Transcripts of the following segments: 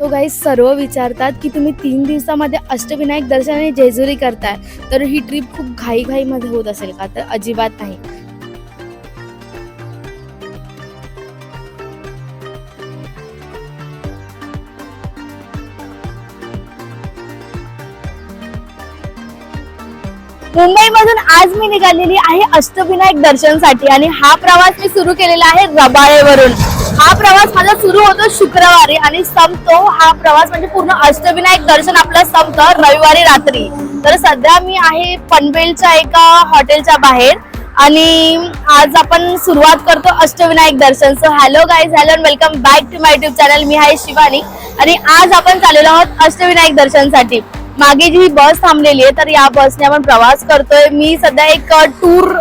तो गाईस सर्व विचारतात की तुम्ही तीन दिवसामध्ये अष्टविनायक दर्शन आणि जेजुरी करताय तर ही ट्रिप खूप घाईघाईमध्ये होत असेल का? तर अजिबात नाही. मुंबईमधून आज मी निघालेली आहे अष्टविनायक दर्शनसाठी आणि हा प्रवास मी सुरू केलेला आहे रबाळेवरून हा प्रवास माझा सुरू होतो शुक्रवारी आणि संपतो हा प्रवास म्हणजे पूर्ण अष्टविनायक दर्शन आपलं संपतं रविवारी रात्री. तर सध्या मी आहे पनवेलच्या एका हॉटेलच्या बाहेर आणि आज आपण सुरुवात करतो अष्टविनायक दर्शन. So hello guys hello and welcome back to my YouTube channel मी आहे शिवानी आणि आज आपण चाललेलो आहोत अष्टविनायक दर्शनसाठी. मागे जी ही बस थांबलेली आहे तर या बसने आपण प्रवास करतोय. मी सध्या एक टूर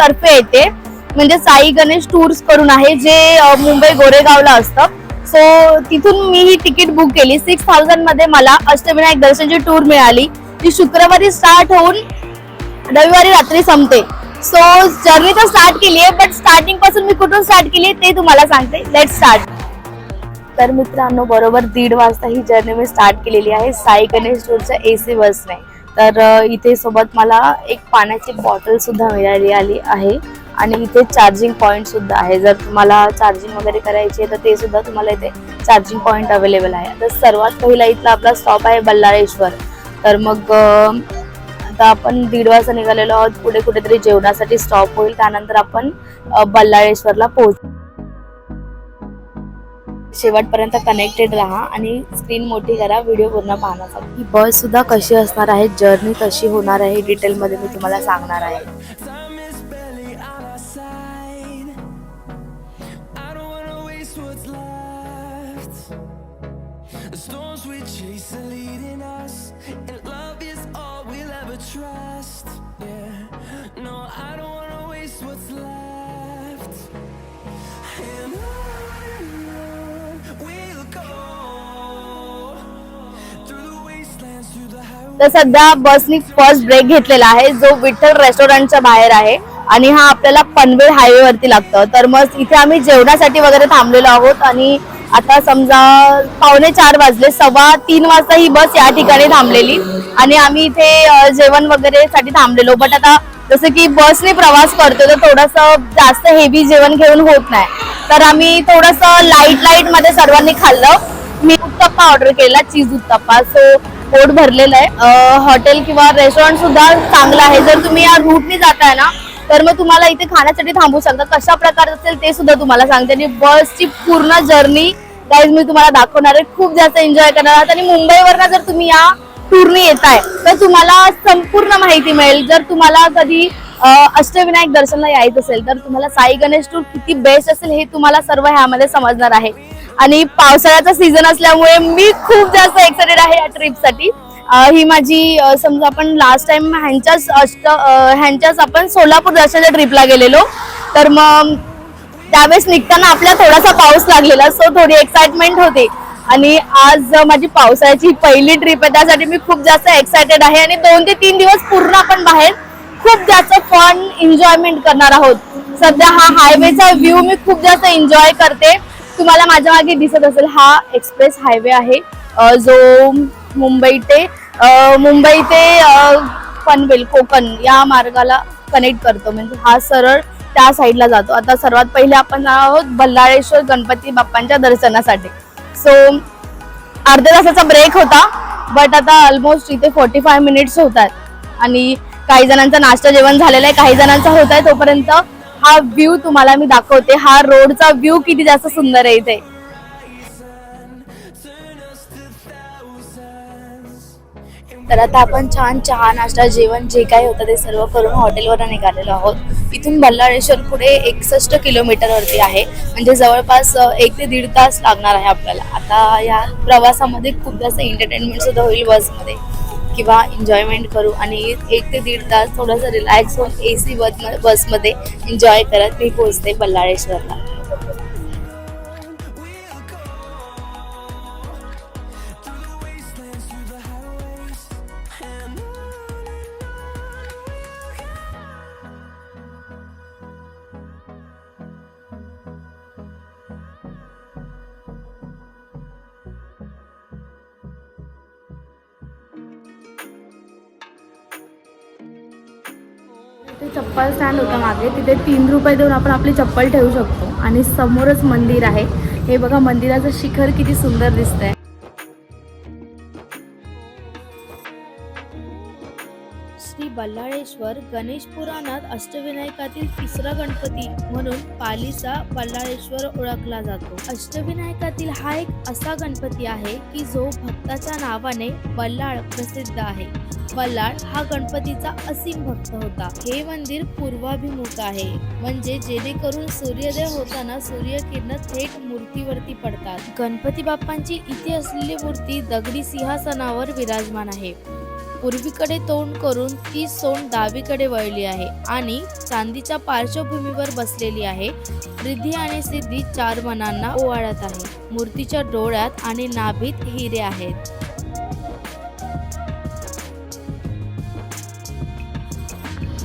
तर्फे येते. म्हणजे साई गणेश टूर्स करून आहे जे मुंबई गोरेगावला असतं. सो तिथून मी ही तिकीट बुक केली. सिक्स थाउजंडमध्ये मला अष्टविनायक दर्शनची टूर मिळाली. ती शुक्रवारी स्टार्ट होऊन रविवारी रात्री संपते. सो जर्नी तर स्टार्ट केली आहे बट स्टार्टिंगपासून मी कुठून स्टार्ट केली ते तुम्हाला सांगते. लेट स्टार्ट तर मित्रांनो बरोबर दीड वाजता ही जर्नी मी स्टार्ट केलेली आहे साई गणेश टूरच्या ए सी बसने तर इथे सोबत मला एक पाण्याची बॉटल सुद्धा मिळाली आली आहे. आणि इथे चार्जिंग पॉईंट सुद्धा आहे. जर तुम्हाला चार्जिंग वगैरे करायची आहे तर ते सुद्धा तुम्हाला इथे चार्जिंग पॉईंट अवेलेबल आहे. तर सर्वात पहिला इथला आपला स्टॉप आहे बल्लाळेश्वर. तर मग आता आपण दीड वाजता निघालेलो आहोत. पुढे कुठेतरी जेवणासाठी स्टॉप होईल. त्यानंतर आपण बल्लाळेश्वरला पोहोच शेवटपर्यंत कनेक्टेड राहा आणि स्क्रीन मोठी करा व्हिडिओ पूर्ण पाहण्यासाठी. ही बस सुद्धा कशी असणार आहे जर्नी कशी होणार आहे डिटेलमध्ये मी तुम्हाला सांगणार आहे. तर सध्या बसनी फर्स्ट ब्रेक घेतलेला आहे. जो विठ्ठल रेस्टॉरंटच्या बाहेर आहे आणि हा आपल्याला पनवेल हायवे वरती लागतं. तर मग इथे आम्ही जेवणासाठी वगैरे थांबलेलो आहोत आणि आता समजा पावणे चार वाजले सव्वा तीन वाजता ही बस या ठिकाणी थांबलेली आणि आम्ही इथे जेवण वगैरे साठी थांबलेलो. बट आता जसं की बसने प्रवास करतो तर थोडस जास्त हेवी जेवण घेऊन होत नाही. तर आम्ही थोडस लाइट लाइटमध्ये सर्वांनी खाल्लं. मी उत्तप्पा ऑर्डर केला चीज उत्तप्पा. सो पोट भरलेलं आहे. हॉटेल किंवा रेस्टॉरंट सुद्धा चांगलं आहे. जर तुम्ही या रूटने जाताय ना तर मग तुम्हाला इथे खाण्यासाठी थांबू शकता कशा प्रकारचं असेल ते सुद्धा तुम्हाला सांगते. आणि बसची पूर्ण जर्नी गाईज मी तुम्हाला दाखवणार आहे. खूप जास्त एन्जॉय करणार आहात. आणि मुंबईवरनं जर तुम्ही या टूरने येताय तर तुम्हाला संपूर्ण माहिती मिळेल. जर तुम्हाला कधी अष्टविनायक दर्शनला यायचं असेल तर तुम्हाला साई गणेश टूर किती बेस्ट असेल हे तुम्हाला सर्व ह्यामध्ये समजणार आहे. आणि पावसाळ्याचा सीझन असल्यामुळे मी खूप जास्त एक्साइटेड आहे या ट्रिपसाठी ही माझी समजा आपण लास्ट टाइम ह्यांच्याच अष्ट ह्यांच्याच आपण सोलापूर दर्शनाच्या ट्रिपला गेलेलो. तर मग त्यावेळेस निघताना आपल्या थोडासा पाऊस लागलेला सो थोडी एक्साइटमेंट होती. आणि आज माझी पावसाळ्याची पहिली ट्रिप आहे त्यासाठी मी खूप जास्त एक्साइटेड आहे. आणि दोन ते तीन दिवस पूर्ण आपण बाहेर खूप जास्त फन एन्जॉयमेंट करणार आहोत. सध्या हा हायवेचा व्ह्यू मी खूप जास्त एन्जॉय करते. तुम्हाला माझ्या मागे दिसत असेल हा एक्सप्रेस हायवे आहे. जो मुंबई ते मुंबई ते पनवेल कोकण या मार्गाला कनेक्ट करतो. म्हणजे हा सरळ त्या साईडला जातो. आता सर्वात पहिले आपण आहोत बल्लाळेश्वर गणपती बाप्पांच्या दर्शनासाठी. सो अर्ध्या तासाचा ब्रेक होता बट आता ऑलमोस्ट इथे फोर्टी फाय मिनिट्स होत आहेत. आणि काही जणांचा नाश्ता जेवण झालेला आहे काही जणांचा होत आहे तोपर्यंत हा व्ह्यू तुम्हाला मी दाखवते. हा रोडचा व्ह्यू किती जास्त सुंदर आहे इथे. तर आता आपण छान चहा नाश्ता जेवण जे काही होतं ते सर्व करून हॉटेलवर निघालेलो आहोत. इथून बल्लाळेश्वर पुढे एकसष्ट किलोमीटरवरती आहे. म्हणजे जवळपास एक ते दीड तास लागणार आहे आपल्याला. आता या प्रवासामध्ये खूप जास्त एंटरटेनमेंट सुद्धा होईल बसमध्ये. किंवा एन्जॉयमेंट करू आणि एक ते दीड तास थोडासा रिलॅक्स होऊन ए सी बस बसमध्ये एन्जॉय करत मी पोहोचते बल्लाळेश्वरला. ते चप्पल स्टँड होतं मागे. तिथे तीन रुपये देऊन आपण आपली चप्पल ठेवू शकतो. आणि समोरच मंदिर आहे. हे बघा मंदिराचं शिखर किती सुंदर दिसतंय. श्री गणेश पुराणात अष्टविनायकातील तिसरा गणपती म्हणून पालीचा पल्लाळेश्वर ओळखला जातो. अष्टविनायकातील हा एक असा गणपती आहे की जो भक्ताच्या नावाने बल्लाळ प्रसिद्ध आहे. बल्लाळ हा गणपतीचा असीम भक्त होता. हे मंदिर पूर्वाभिमुख आहे. म्हणजे जेणेकरून सूर्योदय होताना सूर्यकिरण थेट मूर्तीवरती पडतात. गणपती बाप्पांची इथे असलेली मूर्ती दगडी सिंहासनावर विराजमान आहे. पूर्वीकडे तोंड करून ती सोंड डावीकडे वळली आहे आणि चांदीच्या पार्श्वभूमीवर बसलेली आहे. रिद्धी आणि सिद्धी चार मनांना ओवाळत आहे. मूर्तीच्या डोळ्यात आणि नाभीत हिरे आहेत.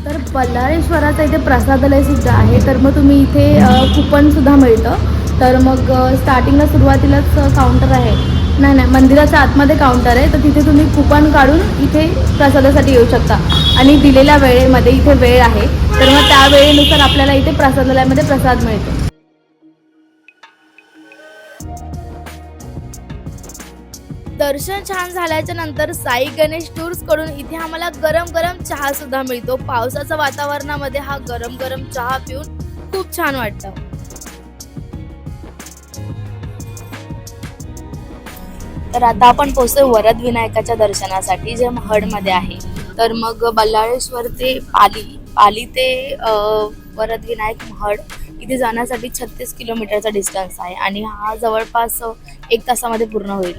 तर बल्लाळेश्वराचा इथे प्रसादालय सुद्धा आहे. तर मग तुम्ही इथे कुपन सुद्धा मिळतं. तर मग स्टार्टिंगला सुरुवातीलाच काउंटर आहे. नाही नाही मंदिराच्या आतमध्ये काउंटर आहे. तर तिथे तुम्ही कुपन काढून इथे प्रसादासाठी येऊ शकता. आणि दिलेल्या वेळेमध्ये इथे वेळ आहे. तर मग त्या वेळेनुसार आपल्याला इथे प्रसादालयामध्ये प्रसाद मिळतो. दर्शन छान झाल्याच्यानंतर साई गणेश टूर्सकडून इथे आम्हाला गरम गरम चहा सुद्धा मिळतो. पावसाच्या वातावरणामध्ये हा गरम गरम चहा पिऊन खूप छान वाटतं. तर आता आपण पोहोचतोय वरद विनायकाच्या दर्शनासाठी जे महडमध्ये आहे. तर मग बल्लाळेश्वर ते पाली पाली ते वरद विनायक महड इथे जाण्यासाठी छत्तीस किलोमीटरचा डिस्टन्स आहे. आणि हा जवळपास एक तासामध्ये पूर्ण होईल.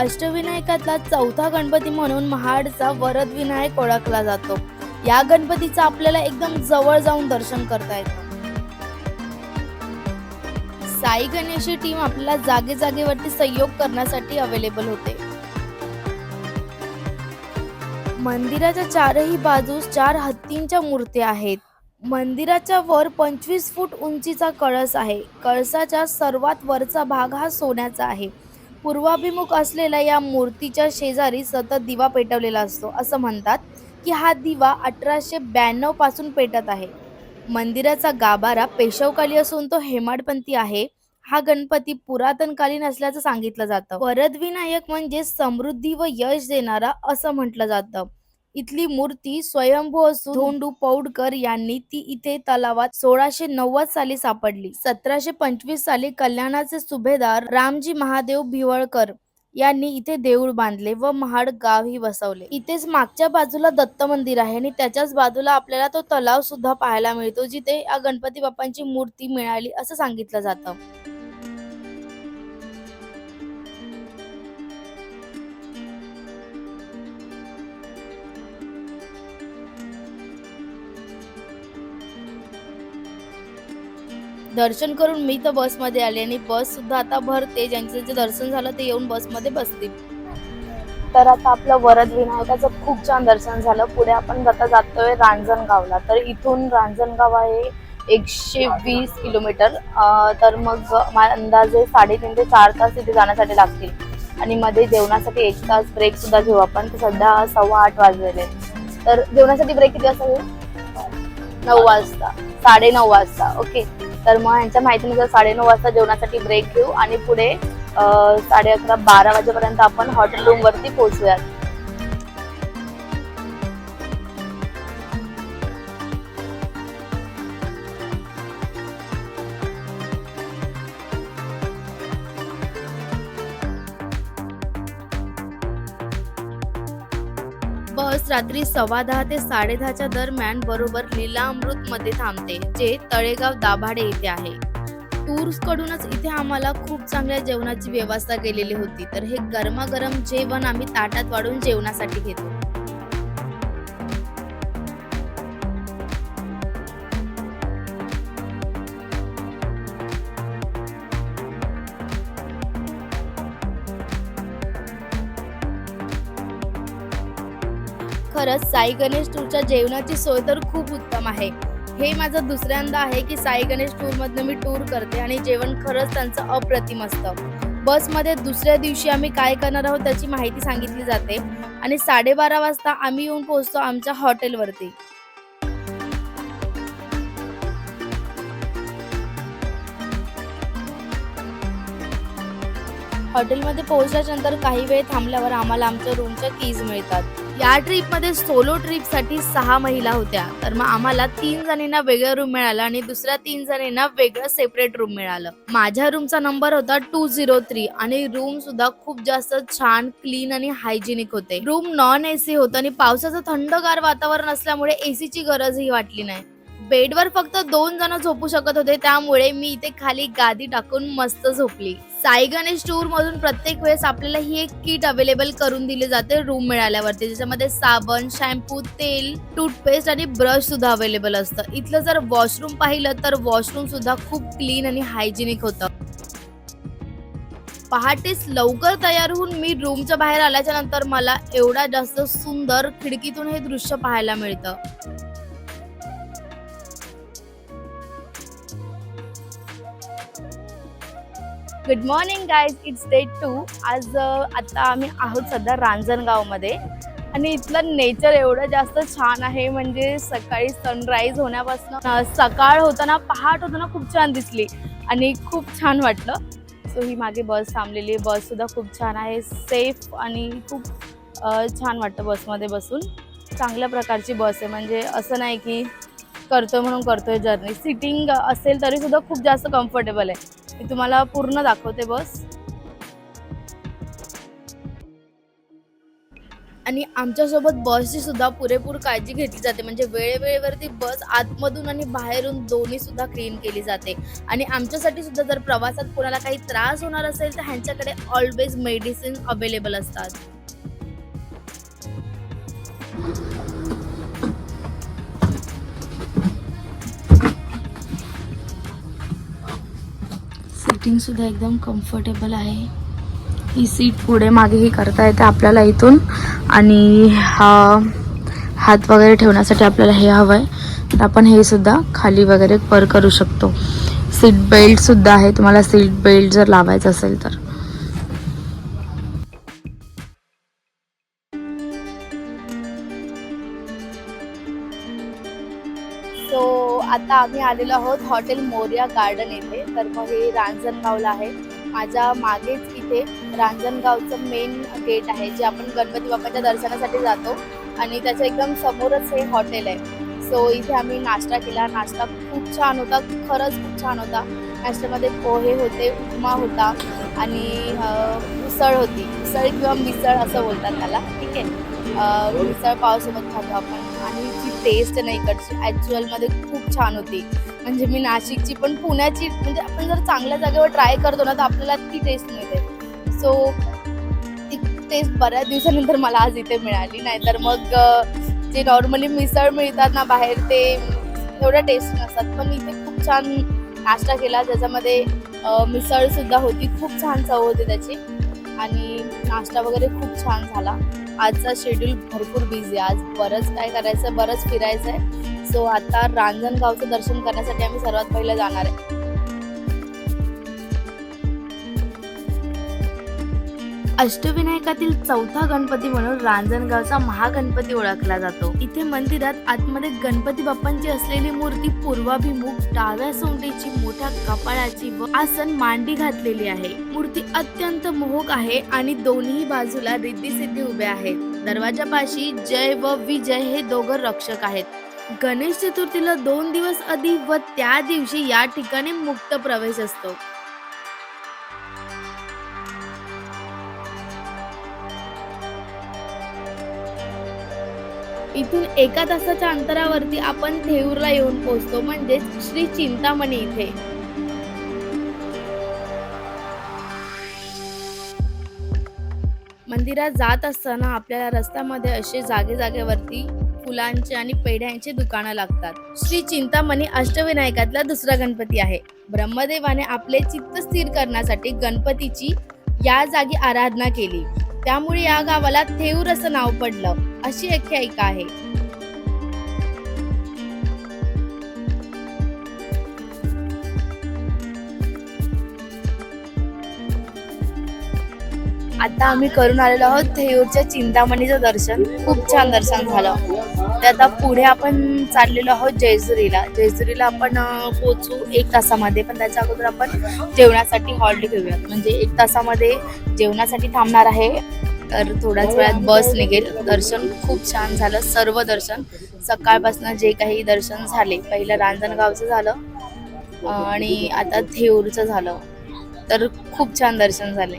अष्टविनायकातला चौथा गणपती म्हणून महाडचा वरद विनायक ओळखला जातो. या गणपतीचं आपल्याला एकदम जवळ जाऊन दर्शन करता येतं. साई गणेशची टीम आपल्याला जागे जागेवरती सहयोग करण्यासाठी अवेलेबल होते. मंदिराच्या चारही बाजूस चार हत्तींच्या मूर्त्या आहेत. मंदिराच्या वर पंचवीस फूट उंचीचा कळस आहे. कळसाच्या सर्वात वरचा भाग हा सोन्याचा आहे. पूर्वाभिमुख असलेल्या या मूर्तीच्या शेजारी सतत दिवा पेटवलेला असतो. असं म्हणतात की हा दिवा अठराशे ब्याण्णवपासून पेटत आहे. मंदिराचा गाभारा पेशवकाली असून तो हेमाडपंथी आहे. हा गणपती पुरातनकालीन असल्याचं सांगितलं जातं. वरद विनायक म्हणजे समृद्धी व यश देणारा असं म्हटलं जातं. इथली मूर्ती स्वयंभू असून धोंडू पौडकर यांनी ती इथे तलावात सोळाशे नव्वद साली सापडली. सतराशे पंचवीस साली कल्याणाचे सुभेदार रामजी महादेव भिवळकर यांनी इथे देऊळ बांधले व महाड गाव ही बसवले इथेच मागच्या बाजूला दत्त मंदिर आहे आणि त्याच्याच बाजूला आपल्याला तो तलाव सुद्धा पाहायला मिळतो जिथे या गणपती बाप्पांची मूर्ती मिळाली असं सांगितलं जातं. दर्शन करून मी तर बसमध्ये आले आणि बस सुद्धा आता भरते. ज्यांचं ज्यांचं दर्शन झालं ते येऊन बसमध्ये बसतील. तर आता आपलं वरद विनायकाचं खूप छान दर्शन झालं. पुढे आपण आता जातोय रांजणगावला. तर इथून रांजणगाव आहे एकशे वीस किलोमीटर. तर मग अंदाजे साडेतीन ते चार तास तिथे जाण्यासाठी लागतील. आणि मध्ये जेवणासाठी एक तास ब्रेक सुद्धा घेऊ आपण. तर सध्या सव्वा आठ वाजलेले तर जेवणासाठी ब्रेक किती वाजता घेऊ नऊ वाजता. साडे नऊ वाजता. ओके तर मग यांच्या माहितीनुसार साडेनऊ वाजता जेवणासाठी ब्रेक घेऊ आणि पुढे साडे अकरा बारा वाजेपर्यंत आपण हॉटेल रूम वरती पोहोचूयात. रात्री सव्वा दहा ते साडेदहाच्या दरम्यान बरोबर लीला अमृत मध्ये थांबते जे तळेगाव दाभाडे येथे आहे. टूर्स कडूनच इथे आम्हाला खूप चांगल्या जेवणाची व्यवस्था केलेली होती तर हे गरमागरम जेवण आम्ही ताटात वाढून जेवणासाठी घेतो. खरंच साई गणेश टूरच्या जेवणाची सोय तर खूप उत्तम आहे. हे माझं दुसऱ्यांदा आहे की साई गणेश टूरमधनं मी टूर करते आणि जेवण खरंच त्यांचं अप्रतिम असतं. बसमध्ये दुसऱ्या दिवशी आम्ही काय करणार आहोत त्याची माहिती सांगितली जाते आणि साडेबारा वाजता आम्ही येऊन पोहोचतो आमच्या हॉटेलवरती. हॉटेलमध्ये पोहोचल्यानंतर काही वेळ थांबल्यावर आम्हाला आमच्या रूमच्या कीज मिळतात. या ट्रिपमध्ये सोलो ट्रिपसाठी सहा महिला होत्या. तर मग आम्हाला तीन जणींना वेगळं रूम मिळालं आणि दुसऱ्या तीन जणींना वेगळं सेपरेट रूम मिळालं. माझ्या रूमचा नंबर होता टू झिरो थ्री आणि रूम सुद्धा खूप जास्त छान क्लीन आणि हायजेनिक होते. रूम नॉन एसी होतं आणि पावसाचं थंडगार वातावरण असल्यामुळे एसीची गरजही वाटली नाही. बेडवर फक्त दोन जण झोपू शकत होते त्यामुळे मी इथे खाली गादी टाकून मस्त झोपली. साई गणेश टूर मधून प्रत्येक वेळेस आपल्याला ही एक किट अवेलेबल करून दिली जाते रूम मिळाल्यावरती. ज्याच्यामध्ये साबण शॅम्पू तेल टूथपेस्ट आणि ब्रश सुद्धा अवेलेबल असतं. इथलं जर वॉशरूम पाहिलं तर वॉशरूम सुद्धा खूप क्लीन आणि हायजेनिक होतं. पहाटेच लवकर तयार होऊन मी रूमच्या बाहेर आल्याच्यानंतर मला एवढा जास्त सुंदर खिडकीतून हे दृश्य पाहायला मिळतं. Good morning guys it's day two आज आता आम्ही आहोत सध्या रांजणगावमध्ये. आणि इथलं नेचर एवढं जास्त छान आहे म्हणजे सकाळी सनराईज होण्यापासून सकाळ होताना पहाट होताना खूप छान दिसली. आणि खूप छान वाटलं. सो ही मागे बस थांबलेली बस सुद्धा खूप छान आहे. सेफ आणि खूप छान वाटतं बसमध्ये बसून. चांगल्या प्रकारची बस आहे. म्हणजे असं नाही की करतोय म्हणून करतोय जर्नी सिटिंग असेल तरी सुद्धा खूप जास्त कम्फर्टेबल आहे. मी तुम्हाला पूर्ण दाखवते बस. आणि आमच्यासोबत बसची सुद्धा पुरेपूर काळजी घेतली जाते. म्हणजे वेळेवेळेवरती बस आतमधून आणि बाहेरून दोन्ही सुद्धा क्लीन केली जाते. आणि आमच्यासाठी सुद्धा जर प्रवासात कोणाला काही त्रास होणार असेल तर ह्यांच्याकडे ऑलवेज मेडिसिन अवेलेबल असतात. सीटिंगसुद्धा एकदम कम्फर्टेबल आहे. ही सीट पुढे मागेही करता येते आपल्याला इथून. आणि हा हात वगैरे ठेवण्यासाठी आपल्याला हे हवं आहे तर आपण हे सुद्धा खाली वगैरे पर करू शकतो. सीट बेल्टसुद्धा आहे. तुम्हाला सीट बेल्ट जर लावायचं असेल तर. आता आम्ही आलेलो आहोत हॉटेल मोरिया गार्डन येथे. तर मग हे रांजणगावला आहे. माझ्या मागेच इथे रांजणगावचं मेन गेट आहे जे आपण गणपती बाप्पाच्या दर्शनासाठी जातो. आणि त्याच्या एकदम समोरच हे हॉटेल आहे. सो इथे आम्ही नाश्ता केला. नाश्ता खूप छान होता. खरंच खूप छान होता. नाश्त्यामध्ये पोहे होते उपमा होता आणि उसळ होती. उसळ किंवा मिसळ असं बोलतात त्याला. ठीक आहे? मिसळ पावसोबत खातो आपण. आणि जी टेस्ट आहे ना इकडची ॲक्च्युअलमध्ये खूप छान होती. म्हणजे मी नाशिकची पण पुण्याची म्हणजे आपण जर चांगल्या जागेवर ट्राय करतो ना तर आपल्याला ती टेस्ट मिळते. सो ती टेस्ट बऱ्याच दिवसानंतर मला आज इथे मिळाली. नाहीतर मग जे नॉर्मली मिसळ मिळतात ना बाहेर ते एवढ्या टेस्ट नसतात. पण इथे खूप छान नाश्ता केला. ज्याच्यामध्ये मिसळसुद्धा मिसळ सुद्धा होती. खूप छान चव होती त्याची. आणि नाश्ता वगैरे खूप छान झाला. आजचा शेड्यूल भरपूर बिझी आज बरंच काय करायचं बरंच फिरायचं आहे सो आता रांजणगावचं दर्शन करण्यासाठी आम्ही सर्वात पहिलं जाणार आहे. अष्टविनायकातील चौथा गणपती म्हणून रांजणगावचा महागणपती ओळखला जातो. इथे मंदिरात आतमध्ये गणपती बाप्पांची असलेली मूर्ती पूर्वाभिमुख डाव्या सोंडीची मोठ्या कपाळाची व आसन मांडी घातलेली आहे. मूर्ती अत्यंत मोहक आहे आणि दोन्ही बाजूला रिद्धी सिद्धी उभे आहेत दरवाजापाशी जय व विजय हे दोघं रक्षक आहेत. गणेश चतुर्थीला दोन दिवस आधी व त्या दिवशी या ठिकाणी मुक्त प्रवेश असतो. इथून एका तासाच्या अंतरावरती आपण थेऊरला येऊन पोहोचतो म्हणजेच श्री चिंतामणी इथे. मंदिरात जात असताना आपल्याला रस्त्यामध्ये असे जागे जागेवरती फुलांचे आणि पेढ्यांची दुकानं लागतात. श्री चिंतामणी अष्टविनायकातला दुसरा गणपती आहे. ब्रह्मदेवाने आपले चित्त स्थिर करण्यासाठी गणपतीची या जागी आराधना केली. त्यामुळे या गावाला थेऊर असं नाव पडलं. अशी आख्यायिका आहे. आता आम्ही करून आलेलो आहोत थेऊरच्या चिंतामणीचं दर्शन. खूप छान दर्शन झालं. तर आता पुढे आपण चाललेलो आहोत जयजुरीला जयजुरीला आपण पोचू एक तासामध्ये पण त्याच्या अगोदर आपण जेवणासाठी हॉल्ट घेऊयात. म्हणजे एक तासामध्ये जेवणासाठी थांबणार आहे. तर थोड्याच वेळात बस निघेल. दर्शन खूप छान झालं. सर्व दर्शन. सकाळपासून जे काही दर्शन झाले पहिलं रांजणगावचं झालं आणि आता थेऊरचं झालं. तर खूप छान दर्शन झाले.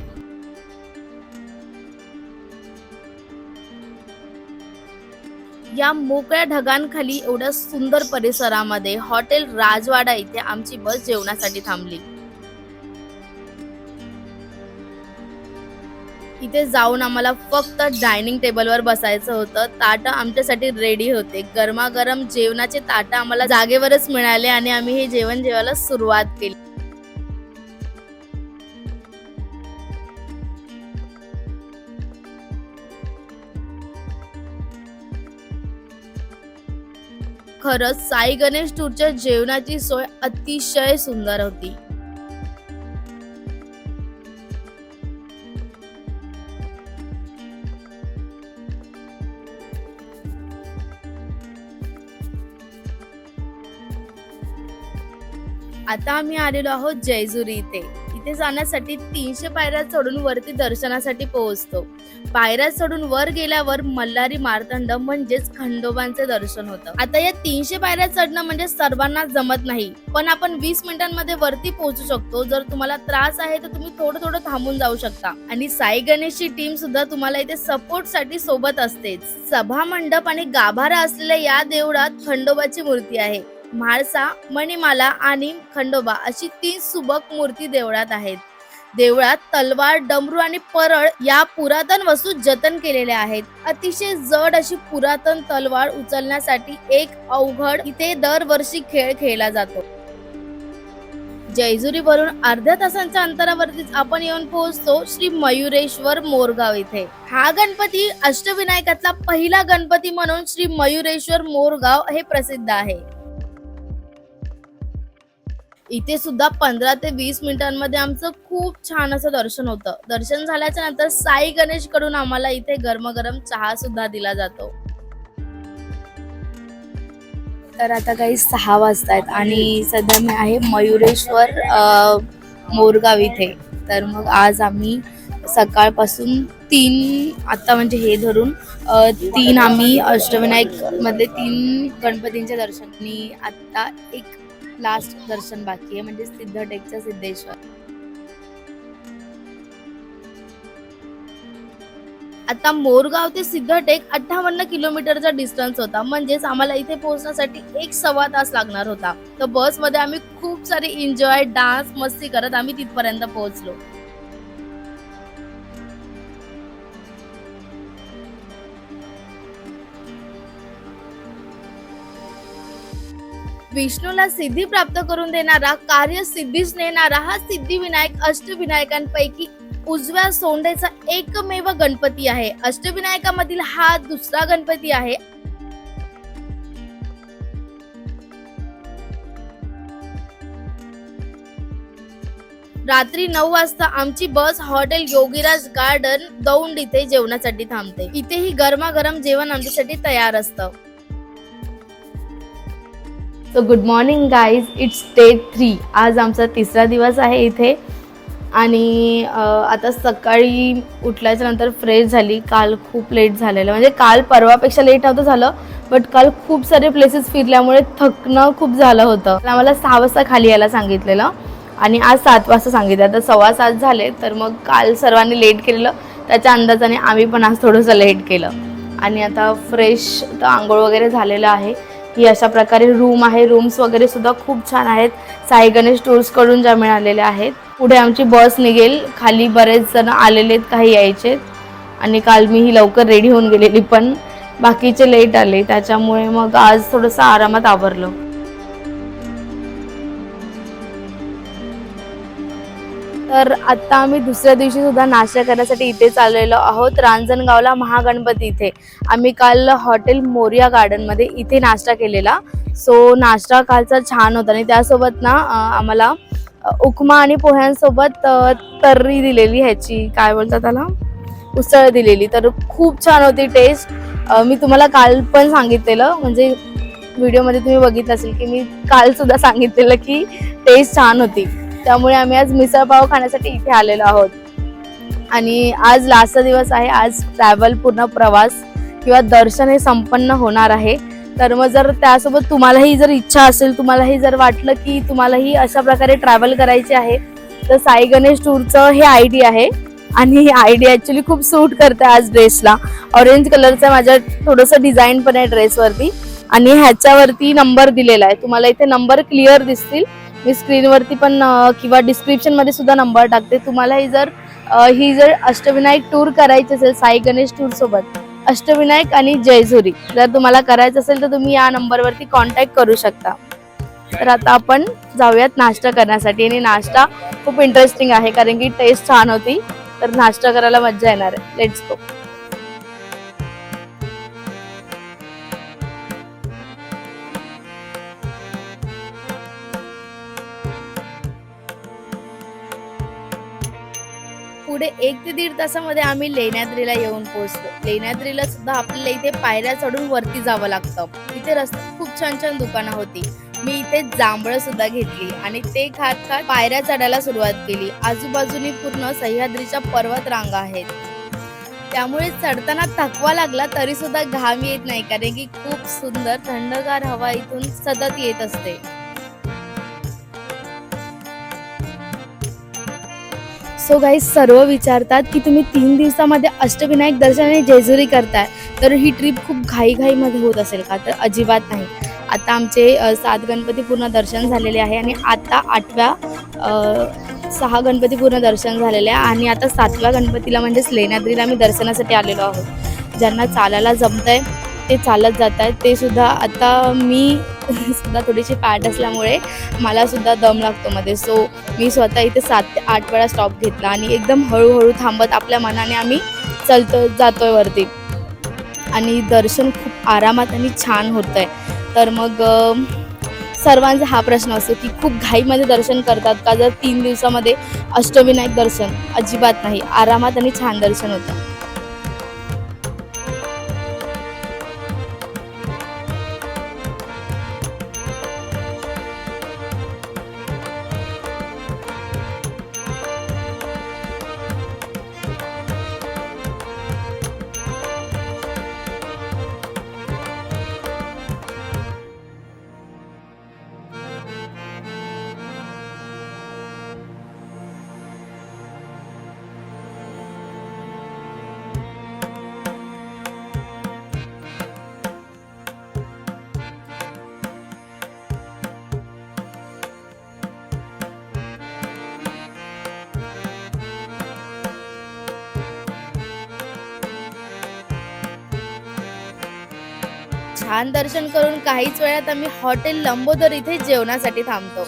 या मोकळ्या ढगांखाली एवढ्या सुंदर परिसरामध्ये हॉटेल राजवाडा इथे आमची बस जेवणासाठी थांबली. इथे जाऊन आम्हाला फक्त डायनिंग टेबलवर बसायचं होतं. ताटं आमच्यासाठी रेडी होते. गरमागरम जेवणाचे ताटं आम्हाला जागेवरच मिळाले आणि आम्ही हे जेवण जेवायला सुरुवात केली. खरंच साई गणेश टूरच्या जेवणाची सोय अतिशय सुंदर होती. आता आम्ही आलेलो आहोत जयजुरी इथे. इथे जाण्यासाठी तीनशे पायऱ्या चढून वरती दर्शनासाठी पोहोचतो. पायऱ्या चढून वर गेल्यावर मल्हारी मार्तंड म्हणजेच खंडोबांचे दर्शन होतं. आता या तीनशे पायऱ्या चढणं म्हणजे सर्वांना जमत नाही. पण आपण वीस मिनिटांमध्ये वरती पोहोचू शकतो. जर तुम्हाला त्रास आहे तर तुम्ही थोडं थोडं थांबून जाऊ शकता. आणि साई गणेशची टीम सुद्धा तुम्हाला इथे सपोर्टसाठी सोबत असतेच. सभा मंडप आणि गाभारा असलेल्या या देवळात खंडोबाची मूर्ती आहे. म्हाळसा मणिमाला आणि खंडोबा अशी तीन सुबक मूर्ती देवळात आहेत. देवळात तलवार डमरू आणि परळ या पुरातन वस्तू जतन केलेल्या आहेत. अतिशय जड अशी पुरातन तलवार उचलण्यासाठी एक अवघड इथे दरवर्षी खेळ खेळला जातो. जयजुरीवरून अर्ध्या तासांच्या अंतरावरतीच आपण येऊन पोहोचतो श्री मयुरेश्वर मोरगाव इथे. हा गणपती अष्टविनायकातला पहिला गणपती म्हणून श्री मयुरेश्वर मोरगाव हे प्रसिद्ध आहे. इथे सुद्धा पंधरा ते वीस मिनिटांमध्ये आमचं खूप छान असं दर्शन होतं. दर्शन झाल्याच्यानंतर साई गणेशकडून आम्हाला इथे गरमगरम चहा सुद्धा दिला जातो. तर आता काही सहा वाजतायत आणि सध्या मी आहे मयुरेश्वर मोरगाव इथे. तर मग आज आम्ही सकाळपासून तीन आता म्हणजे हे धरून तीन आम्ही अष्टविनायक मधले तीन गणपतींचे दर्शन आणि आता एक लास्ट दर्शन बाकी आहे म्हणजे सिद्धटेकचं सिद्धेश्वर. आता मोरगाव ते सिद्धटेक अठ्ठावन्न किलोमीटरचा डिस्टन्स होता. म्हणजेच आम्हाला इथे पोहोचण्यासाठी एक सव्वा तास लागणार होता. तर बसमध्ये आम्ही खूप सारे एन्जॉय डान्स मस्ती करत आम्ही तिथपर्यंत पोहोचलो. विष्णूला सिद्धी प्राप्त करून देणारा कार्य सिद्धीच नेणारा हा सिद्धिविनायक अष्टविनायकांपैकी उजव्या सोंडेचा एकमेव गणपती आहे. अष्टविनायकामधील हा दुसरा गणपती आहे. रात्री नऊ वाजता आमची bus hotel Yogiraj garden Daund इथे जेवणासाठी थांबते. इथेही गरमागरम जेवण आमच्यासाठी तयार असतं. So good morning guys it's day three आज आमचा तिसरा दिवस आहे इथे. आणि आता सकाळी उठल्याच्या नंतर फ्रेश झाली. काल खूप लेट झालेलं. म्हणजे काल परवापेक्षा लेट नव्हतं झालं बट काल खूप सारे प्लेसेस फिरल्यामुळे थकणं खूप झालं होतं. आम्हाला सहा वाजता खाली यायला सांगितलेलं. आणि आज सात वाजता सांगितलं. आता सव्वा सात झाले तर मग काल सर्वांनी लेट केलेलं. त्याच्या अंदाजाने आम्ही पण आज थोडंसं लेट केलं. आणि आता फ्रेश तर आंघोळ वगैरे झालेलं आहे. ही अशा प्रकारे रूम आहे. रूम्स वगैरे सुद्धा खूप छान आहेत. साई गणेश टूर्सकडून ज्या मिळालेल्या आहेत. पुढे आमची बस निघेल. खाली बरेच जण आलेले आहेत काही यायचे आणि काल मी ही लवकर रेडी होऊन गेलेली पण बाकीचे लेट आले. त्याच्यामुळे मग आज थोडंसं आरामात आवरलं. तर आता आम्ही दुसऱ्या दिवशी सुद्धा नाश्ता करण्यासाठी इथे चाललेलो आहोत. रांजणगावला महागणपती इथे. आम्ही काल हॉटेल मोरिया गार्डनमध्ये इथे नाश्ता केलेला. सो नाश्ता कालचा छान होता आणि त्यासोबत ना आम्हाला उपमा आणि पोह्यांसोबत तर्री दिलेली ह्याची. काय बोलतात त्याला? उसळ दिलेली. तर खूप छान होती टेस्ट मी तुम्हाला काल पण सांगितलेलं. म्हणजे व्हिडिओमध्ये तुम्ही बघितलं असेल की मी काल सुद्धा सांगितलेलं की टेस्ट छान होती. त्यामुळे आम्ही आज मिसळपाव खाण्यासाठी इथे आलेलो आहोत. आणि आज लास्टचा दिवस आहे आज ट्रॅव्हल पूर्ण प्रवास किंवा दर्शन हे संपन्न होणार आहे. तर मग जर त्यासोबत तुम्हालाही जर इच्छा असेल तुम्हालाही जर वाटलं की तुम्हालाही अशा प्रकारे ट्रॅव्हल करायचे आहे तर साई गणेश टूरचं हे आय डी आहे. आणि ही आय डी ॲक्च्युली खूप सूट करते आज ड्रेसला ऑरेंज कलरचं माझ्या थोडंसं डिझाईन पण आहे ड्रेसवरती आणि ह्याच्यावरती नंबर दिलेला आहे. तुम्हाला इथे नंबर क्लिअर दिसतील. मी स्क्रीनवरती पण किंवा डिस्क्रिप्शनमध्ये सुद्धा नंबर टाकते. तुम्हालाही जर ही जर अष्टविनायक टूर करायची असेल साई गणेश टूर सोबत अष्टविनायक आणि जयझुरी जर तुम्हाला करायचं असेल तर तुम्ही या नंबरवरती कॉन्टॅक्ट करू शकता. तर आता आपण जाऊयात नाश्ता करण्यासाठी. आणि नाश्ता खूप इंटरेस्टिंग आहे कारण की टेस्ट छान होती. तर नाश्ता करायला मज्जा येणार आहे. लेट्स गो पुढे एक ते दीड तासामध्ये आम्ही लेण्याद्रीला येऊन पोहोचलो. लेण्याद्रीला सुद्धा आपल्याला इथे पायऱ्या चढून वरती जावं लागतं. इथे रस्त्यात खूप छान छान दुकानं होती. मी इथे जांभळं सुद्धा घेतली आणि ते खात खात पायऱ्या चढायला सुरुवात केली. आजूबाजूनी पूर्ण सह्याद्रीच्या पर्वत रांगा आहेत. त्यामुळे चढताना थकवा लागला तरी सुद्धा घाम येत नाही कारण की खूप सुंदर थंडगार हवा इथून सतत येत असते. सो गाईज सर्व विचारतात की तुम्ही तीन दिवसामध्ये अष्टविनायक दर्शन आणि जेजुरी करताय तर ही ट्रिप खूप घाईघाईमध्ये होत असेल का? तर अजिबात नाही. आता आमचे सात गणपती पूर्ण दर्शन झालेले आहे आणि आता आठव्या सहा गणपती पूर्ण दर्शन झालेले आहे आणि आता सातव्या गणपतीला म्हणजेच लेण्याद्रीला आम्ही दर्शनासाठी आलेलो आहोत. ज्यांना चालायला जमतंय ते चालत जात आहेत. ते सुद्धा आता मी सुद्धा थोडीशी पॅट असल्यामुळे मला सुद्धा दम लागतो मध्ये. सो मी स्वतः इथे सात ते आठ वेळा स्टॉप घेतला आणि एकदम हळूहळू थांबत आपल्या मनाने आम्ही चलतो जातोय वरती. आणि दर्शन खूप आरामात आणि छान होतं आहे तर मग सर्वांचा हा प्रश्न असतो की खूप घाईमध्ये दर्शन करतात का? जर तीन दिवसामध्ये अष्टविनायक दर्शन अजिबात नाही. आरामात आणि छान दर्शन होतं. छान दर्शन करून काहीच वेळात आम्ही हॉटेल लंबोदर इथे जेवणासाठी थांबतो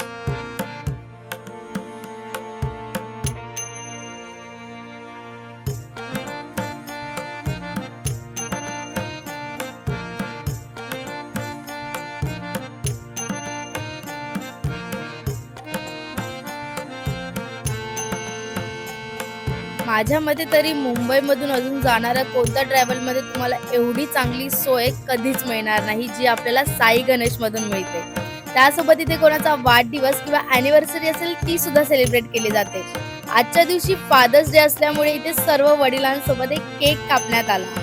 माझ्या मते तरी मुंबईमधून अजून जाणाऱ्या कोणत्या ट्रॅव्हलमध्ये तुम्हाला एवढी चांगली सोय कधीच मिळणार नाही जी आपल्याला साई गणेशमधून मिळते. त्यासोबत इथे कोणाचा वाढदिवस किंवा अॅनिव्हर्सरी असेल ती सुद्धा सेलिब्रेट केली जाते. आजच्या दिवशी फादर्स डे असल्यामुळे इथे सर्व वडिलांसोबत एक केक कापण्यात आला.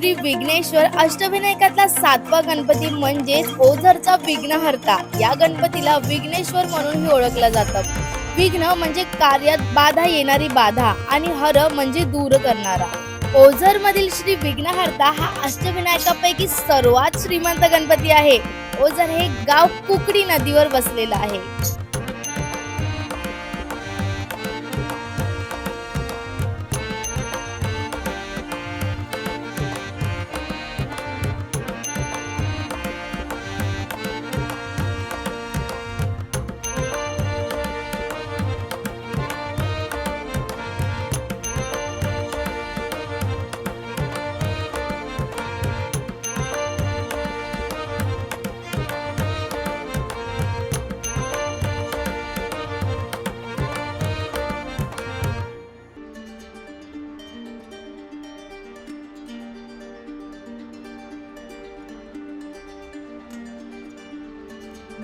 श्री विघ्नेश्वर अष्टविनायकातला सातवा गणपती म्हणजेच ओझरचा विघ्नहर्ता या गणपतीला विघ्नेश्वर म्हणूनही ओळखलं जातं. विघ्न म्हणजे कार्यात बाधा येणारी बाधा आणि हर म्हणजे दूर करणारा. ओझर मधील श्री विघ्नहर्ता हा अष्टविनायकापैकी सर्वात श्रीमंत गणपती आहे. ओझर हे गाव कुकडी नदीवर बसलेलं आहे.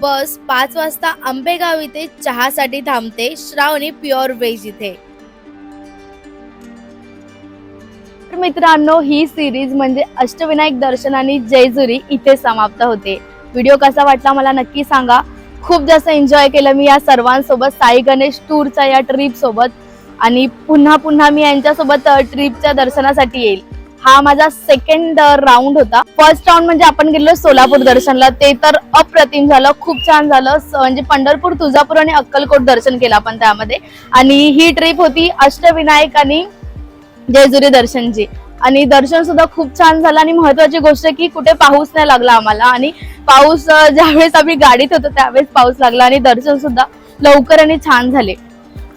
बस पाच वाजता आंबेगाव इथे चहासाठी थांबते. श्रावणी प्युअर व्हेज इथे. तर मित्रांनो ही सिरीज म्हणजे अष्टविनायक दर्शन आणि जयजुरी इथे समाप्त होते. व्हिडिओ कसा वाटला मला नक्की सांगा. खूप जास्त एन्जॉय केलं मी या सर्वांसोबत साई गणेश टूरच्या या ट्रिप सोबत. आणि पुन्हा पुन्हा मी यांच्यासोबत ट्रिपच्या दर्शनासाठी येईल. हा माझा सेकंड राऊंड uh, होता. फर्स्ट राऊंड म्हणजे आपण गेलो सोलापूर दर्शनला. ते तर अप्रतिम झालं खूप छान झालं. म्हणजे पंढरपूर तुळजापूर आणि अक्कलकोट दर्शन केलं आपण त्यामध्ये. आणि ही ट्रिप होती अष्टविनायक आणि जेजुरी दर्शनची. आणि दर्शन सुद्धा खूप छान झालं. आणि महत्वाची गोष्ट की कुठे पाऊस नाही लागला आम्हाला. आणि पाऊस uh, ज्यावेळेस आम्ही गाडीत होतो त्यावेळेस पाऊस लागला. आणि दर्शन सुद्धा लवकर आणि छान झाले.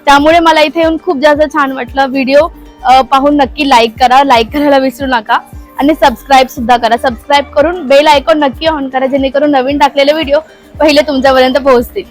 त्यामुळे मला इथे येऊन खूप जास्त छान वाटलं. व्हिडिओ पाहून नक्की लाईक करा. लाईक करायला विसरू नका. आणि सबस्क्राईब सुद्धा करा. सबस्क्राईब करून बेल आयकॉन नक्की ऑन करा जेणेकरून नवीन टाकलेले व्हिडिओ पहिले तुमच्यापर्यंत पोहोचतील.